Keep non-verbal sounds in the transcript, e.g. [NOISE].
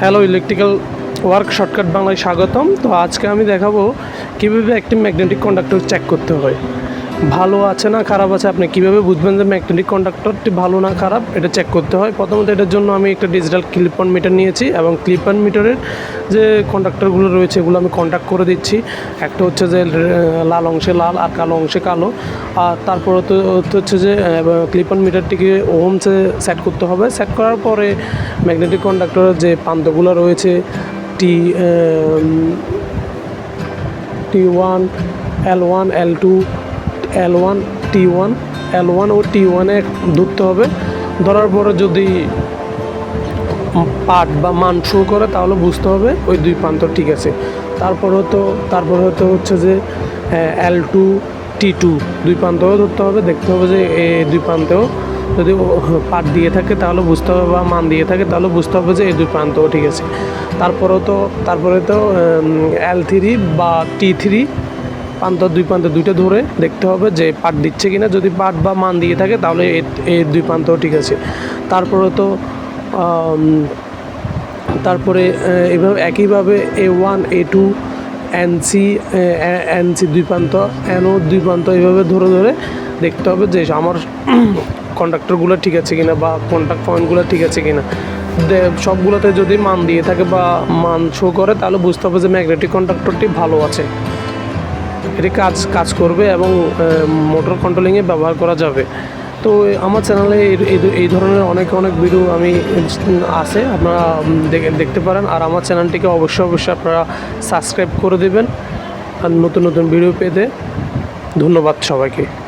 Hello electrical work shortcut বাংলায় স্বাগতম। তো আজকে আমি দেখাবো কীভাবে একটি ম্যাগনেটিক কন্ডাক্টর চেক করতে হয়। ভালো আছে না খারাপ আছে আপনি কীভাবে বুঝবেন যে ম্যাগনেটিক কন্ডাক্টরটি ভালো না খারাপ? এটা চেক করতে হয়। প্রথমত এটার জন্য আমি একটা ডিজিটাল ক্লিপ অন মিটার নিয়েছি এবং ক্লিপ অন মিটারের যে কন্ডাক্টরগুলো রয়েছে এগুলো আমি কন্ট্যাক্ট করে দিচ্ছি। একটা হচ্ছে যে লাল অংশে লাল আর কালো অংশে কালো। আর তারপরে তো হচ্ছে যে ক্লিপ অন মিটারটিকে ওমসে সেট করতে হবে। সেট করার পরে ম্যাগনেটিক কন্ডাক্টরের যে প্রান্তগুলো রয়েছে T T one L one L two L one T one L one ও টি ওয়ানে ধরতে হবে। ধরার পরে যদি পার্ট বা মান শো করে, তাহলে বুঝতে হবে ওই দুই প্রান্ত ঠিক আছে। তারপর হতো তারপর হতো হচ্ছে যে এল টু টি টু দুই প্রান্তও ধরতে হবে। দেখতে হবে যে এই দুই প্রান্তেও যদি পাট দিয়ে থাকে, তাহলে বুঝতে হবে বা মান দিয়ে থাকে, তাহলে বুঝতে হবে যে, এই দুই প্রান্তও ঠিক আছে। তারপরেও তো, তারপরে তো এল থ্রি বা টি থ্রি প্রান্ত দুই প্রান্ত দুইটা ধরে দেখতে হবে যে পাট দিচ্ছে কিনা। যদি পাট বা মান দিয়ে থাকে, তাহলে এই দুই প্রান্তও ঠিক আছে। তারপরে তো তারপরে এভাবে একইভাবে A one A two N C N C দুই প্রান্ত এনও দুই প্রান্ত এইভাবে ধরে ধরে দেখতে হবে যে আমার [CLEARS THROAT] কন্ডাক্টরগুলো ঠিক আছে কিনা বা কন্ট্যাক্ট পয়েন্টগুলো ঠিক আছে কিনা। সবগুলোতে যদি মান দিয়ে থাকে বা মান শো করে, তাহলে বুঝতে হবে যে ম্যাগনেটিক কন্ডাক্টরটি ভালো আছে। এটি কাজ কাজ করবে এবং মোটর কন্ট্রোলিংয়ে ব্যবহার করা যাবে। তো আমার চ্যানেলে এই- ধরনের অনেক অনেক ভিডিও আমি আছে, আপনারা দেখে- দেখতে পারেন। আর আমার চ্যানেলটিকে অবশ্যই অবশ্যই আপনারা সাবস্ক্রাইব করে দেবেন। আর নতুন নতুন ভিডিও পেতে ধন্যবাদ সবাইকে।